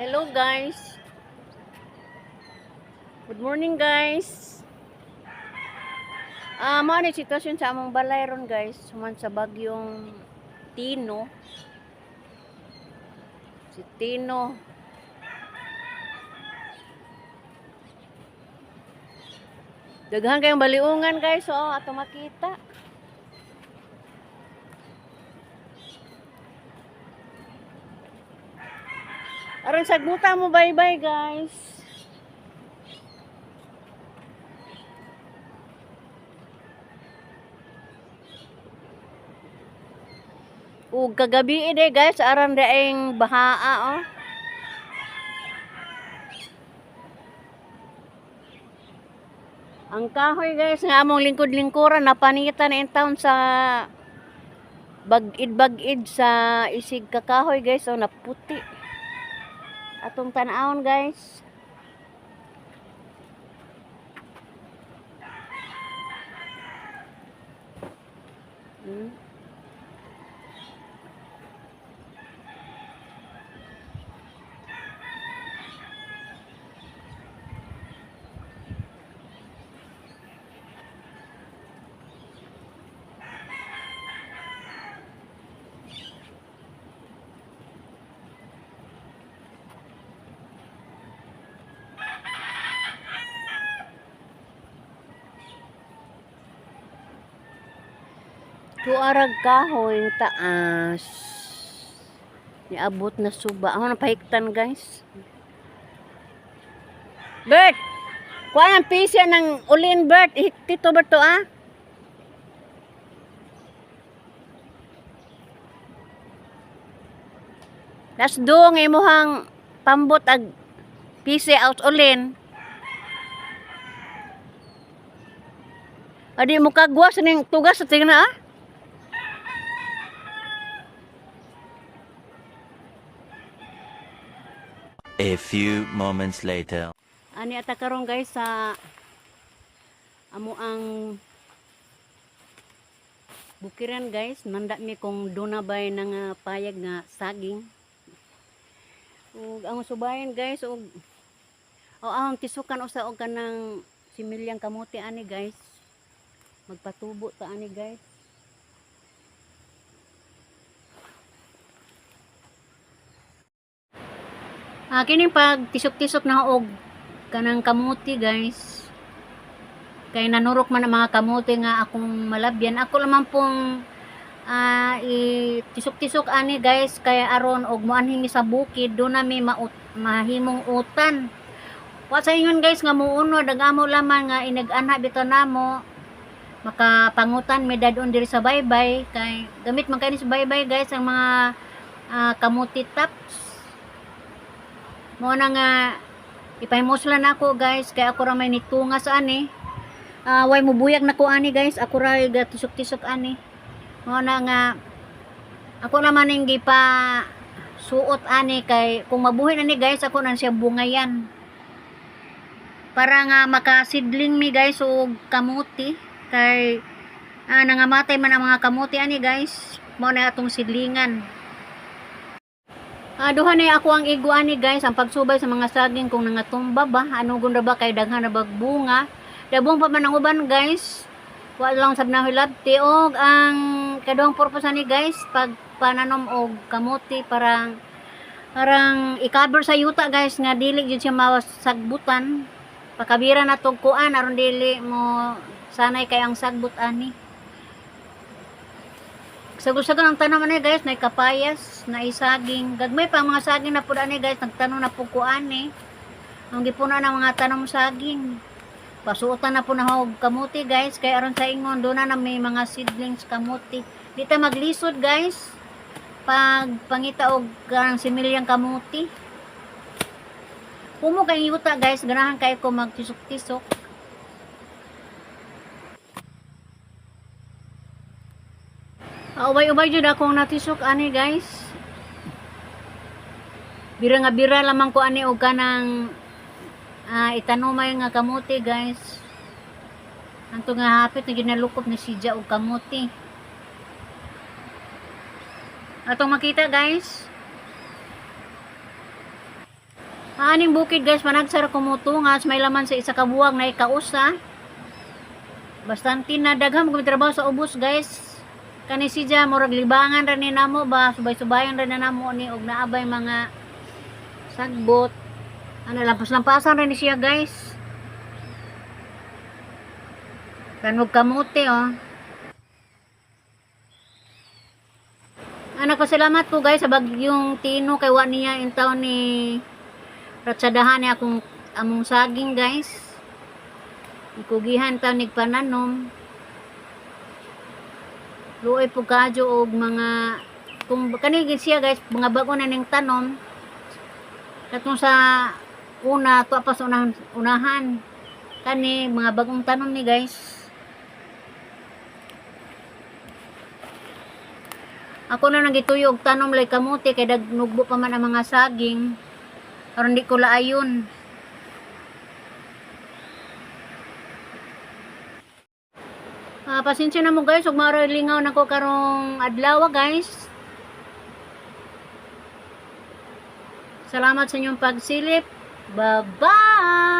Hello guys. Good morning guys. Ah, mo ni sitwasyon sa among balay ron guys, suman sa bagyong Tino. Si Tino. Daghan kayong baliungan guys, oh, ato makita. Aron sagmuta mo bye-bye guys. Ug kagabi ide guys, aran daing bahaa oh. Ang kahoy guys nga among lingkod-lingkuran napanitan in town sa bagid-bagid sa isig kakahoy guys oh naputi. Atong tanawon guys. Hmm. Tuarag kahoy taas. Niabot na suba. Ako na pahiktan guys. Bert! Kuha ng pisya ng ulin Bert. Tito Bert to ah. Das do nga imuhang pambot ag pisi out ulin. Adi mo kagwa sa ning tugas sa tingna ah. A few moments later. Ani ata karon guys sa amo ang bukiran guys. Nanda mi kung duna bay nang ah, payag nga saging. Ug ang subayan guys ug o ang tisukan usa og kanang similyang kamuti ani guys. Magpatubo ta ani guys Ah, kining pag tisok-tisok na og kanang kamuti guys. Kay nanurok man ang mga kamuti nga akong malabyan. Ako naman pong ah i-tisok-tisok ani guys kay aron og moanhin sa bukid do na mi maut mahimong utan. Wa sa ingon guys nga muuno dagamo laman nga inag-ana bitaw namo makapangutan mi dadon diri sa baybay kay gamit man kani sa baybay guys ang mga ah, kamuti tops mo na nga ipahimuslan ako guys kay ako ra may nitunga sa ani. Ah, way mubuyag na ko ani guys ako ra gatusok-tisok ani. Mo na nga ako naman ning gipa suot ani kay kung mabuhay na ni guys ako na siya bungayan. Para nga makasidling mi guys og kamuti. Kay ah, nangamatay man ang mga kamuti ani guys. Mo na atong sidlingan Ah, duha na ako ang iguan ni guys, ang pagsubay sa mga saging kung nangatumba ba, ano gunda ba kay daghan na bagbunga. Dabong pa man ang uban guys. Wa lang sab na hilabti og ang kaduhang purpose ni guys pag pananom og kamuti parang parang i-cover sa yuta guys nga dili gyud siya mawasagbutan. Pakabira na tog kuan aron dili mo sanay kay ang sagbut ani. Sagusagan ang tanong ani guys, na kapayas, na isaging. Gagmay pa mga saging na pud ani guys, nagtanong na po kuan eh. Ang gipuna ng mga tanong saging. Pasuotan na po na hog kamuti guys, kay aron sa ingon do na may mga seedlings kamuti. Di maglisod guys. Pag pangita og kanang similyang kamuti. Kumo kay yuta guys, ganahan kay ko magtisok-tisok. Ubay-ubay jud akong natisok ani guys. Bira nga bira lamang ko ani og kanang ah, itanumay nga kamuti guys. Anto nga hapit na ginalukop ni Sija og kamuti. Atong makita guys. Aning bukid guys, managsara kumutungas, may laman sa isa kabuwag na ikausa. Bastante na daghang mo trabaho sa ubos guys. Kani si Ja, murag libangan ra ni namo ba, subay-subayan ra na namo ni og naabay mga sagbot. Ano lampas-lampasan ra ni siya guys. Kanog kamote oh. Anak ko salamat po guys sa bagyong tino kay wa niya in taon ni ratsadahan niya akong among saging guys. Ikugihan taon nig pananom. Luoy po kadyo og mga kung kani siya guys mga bago na ning tanom. Katong sa una to pa sa unahan, unahan kani mga bagong tanom ni guys. Ako na nagituyo og tanom lay kamote kay dagnugbo pa man ang mga saging. Aron di ko laayon. Ah, pasensya na mo guys, ug maro lingaw nako karong adlaw guys. Salamat sa inyong pagsilip. Bye-bye!